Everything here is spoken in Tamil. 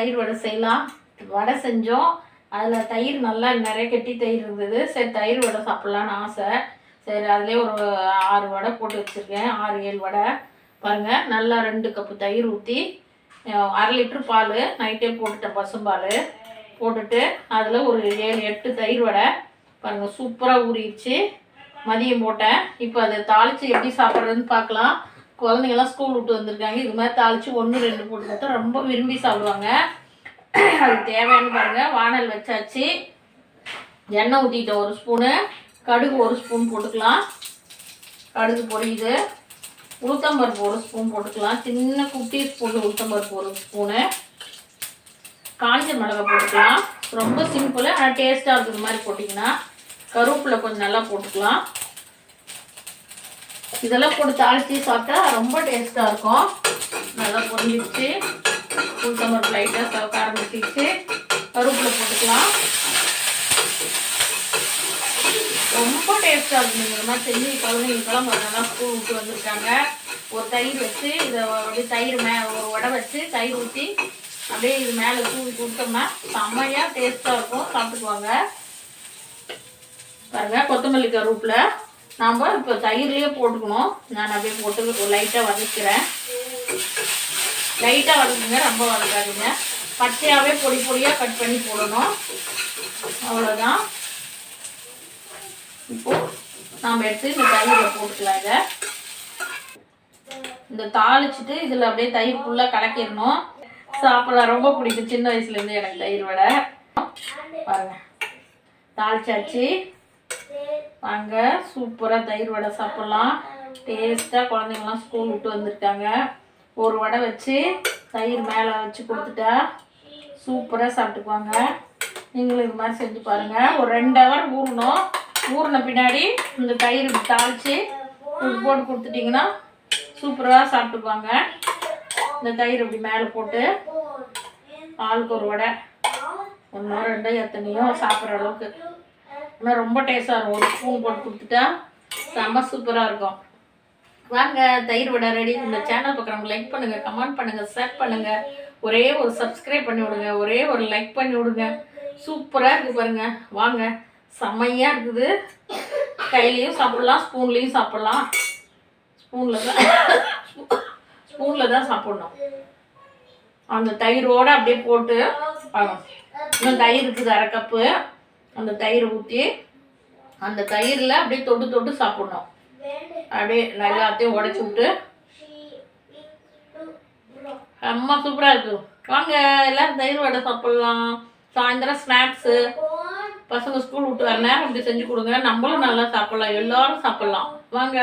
தயிர் வடை செய்யலாம். வடை செஞ்சோம். அதில் தயிர் நல்லா நிறைய கெட்டி தயிர் இருந்தது. சரி தயிர் வடை சாப்பிட்லான்னு ஆசை. சரி அதுலேயே ஒரு ஆறு வடை போட்டு வச்சுருக்கேன். ஆறு ஏழு வடை. பாருங்கள் நல்லா ரெண்டு கப்பு தயிர் ஊற்றி அரை லிட்ரு பால். நைட்டே போட்டுட்டேன் பசும்பால். போட்டுட்டு அதில் ஒரு ஏழு எட்டு தயிர் வடை. பாருங்கள் சூப்பராக ஊறிடுச்சு. மதியம் போட்டேன். இப்போ அதை தாளித்து எப்படி சாப்பிட்றதுன்னு பார்க்கலாம். குழந்தைங்கலாம் ஸ்கூல் விட்டு வந்திருக்காங்க. இது மாதிரி தாளித்து ஒன்று ரெண்டு போட்டு கொடுத்தா ரொம்ப விரும்பி சாப்பிடுவாங்க. அதுக்கு தேவையான பாருங்கள் வானல் வச்சாச்சு. எண்ணெய் ஊற்றிட்டேன் ஒரு ஸ்பூனு கடுகு ஒரு ஸ்பூன் போட்டுக்கலாம். கடுகு பொரியுது. உளுத்தம்பருப்பு ஒரு ஸ்பூன் போட்டுக்கலாம். சின்ன குட்டி ஸ்பூன் உளுத்தம்பருப்பு ஒரு ஸ்பூனு காஞ்ச மிளகாய் போட்டுக்கலாம். ரொம்ப சிம்பிள் ஆனால் டேஸ்ட்டாக இருக்கிற மாதிரி போட்டிங்கன்னா கருவேப்பிலை கொஞ்சம் நல்லா போட்டுக்கலாம். இதெல்லாம் போட்டு தாளித்து சாப்பிட்டா ரொம்ப டேஸ்ட்டாக இருக்கும். நல்லா பொரிஞ்சிச்சு உளுத்தம்பருப்பு லைட்டாக ஆரம்பிச்சிச்சு கருவேப்பிலை போட்டுக்கலாம். ரொம்ப டேஸ்ட்டாக இருக்கும் இந்த மாதிரி செஞ்சு குழந்தைங்களுக்கெல்லாம் நல்லா ஸ்கூல் விட்டு வந்திருக்காங்க. ஒரு தயிர் வச்சு இதை அப்படியே தயிர் மே ஒரு உடை வச்சு தயிர் ஊற்றி அப்படியே இது மேலே தூவி கொடுத்தோம்னா செம்மையாக டேஸ்ட்டாக இருக்கும். சாப்பிட்டுக்குவாங்க. பாருங்கள் கொத்தமல்லி கருவேப்பில. நாம் இப்போ தயிர்லேயே போட்டுக்கணும். நான் அப்படியே போட்டு லைட்டாக வதக்கிறேன். லைட்டாக வதக்குங்க ரொம்ப வதக்காதுங்க. பச்சையாகவே பொடி பொடியாக கட் பண்ணி போடணும். அவ்வளோதான் இப்போ நாம் எடுத்து இந்த தயிரை போட்டுக்கலாம் இதை. இந்த தாளிச்சிட்டு இதில் அப்படியே தயிர் ஃபுல்லாக கலக்கிடணும். சாப்பிடலாம். ரொம்ப பிடிக்கும். சின்ன வயசுலேருந்து எனக்கு தயிர் வடை. பாருங்க. தாளிச்சாச்சு. வாங்க சூப்பராக தயிர் வடை சாப்பிட்லாம். டேஸ்ட்டாக குழந்தைங்களாம் ஸ்கூல் விட்டு வந்திருக்காங்க. ஒரு வடை வச்சு தயிர் மேலே வச்சு கொடுத்துட்டா சூப்பராக சாப்பிட்டுக்குவாங்க. நீங்களும் இது மாதிரி செஞ்சு பாருங்கள் ஒரு ரெண்டு ஹவர் ஊறணும். ஊறின பின்னாடி இந்த தயிர் இப்படி தாளித்து உப்பு போட்டு கொடுத்துட்டிங்கன்னா சூப்பராக சாப்பிட்டுக்குவாங்க. இந்த தயிர் இப்படி மேலே போட்டு ஆளுக்கு ஒரு வடை. ஒன்றோ ரெண்டோ எத்தனையோ சாப்பிட்ற அளவுக்கு. ஆனால் ரொம்ப டேஸ்ட்டாக இருக்கும். ஒரு ஸ்பூன் போட்டு கொடுத்துட்டா செம்ம சூப்பராக இருக்கும். வாங்க தயிர் வடை ரெடி இந்த சேனல் பார்க்குறவங்க லைக் பண்ணுங்கள் கமெண்ட் பண்ணுங்கள் ஷேர் பண்ணுங்கள் ஒரே ஒரு சப்ஸ்கிரைப் பண்ணி விடுங்க. ஒரே ஒரு லைக் பண்ணி விடுங்க. சூப்பராக இருக்குது பாருங்க. வாங்க செம்மையாக இருக்குது. கையிலையும் சாப்பிட்லாம் ஸ்பூன்லேயும் சாப்பிட்லாம். ஸ்பூனில் தான் ஸ்பூனில் தான் சாப்பிட்ணும். அந்த தயிரோடு அப்படியே போட்டு இன்னும் தயிர் இருக்குது அரை கப்பு அந்த தயிரை ஊற்றி அந்த தயிரில் அப்படியே தொட்டு தொட்டு சாப்பிட்ணும். அப்படியே எல்லாத்தையும் உடச்சி விட்டு. அம்மா சூப்பராக இருக்கு. வாங்க எல்லாரும் தயிர் வடை சாப்பிட்லாம். சாயந்தரம் ஸ்நாக்ஸு பசங்க ஸ்கூல் விட்டு வர நேரம் இப்படி செஞ்சு கொடுங்க. நம்மளும் நல்லா சாப்பிட்லாம். எல்லாரும் சாப்பிட்லாம். வாங்க.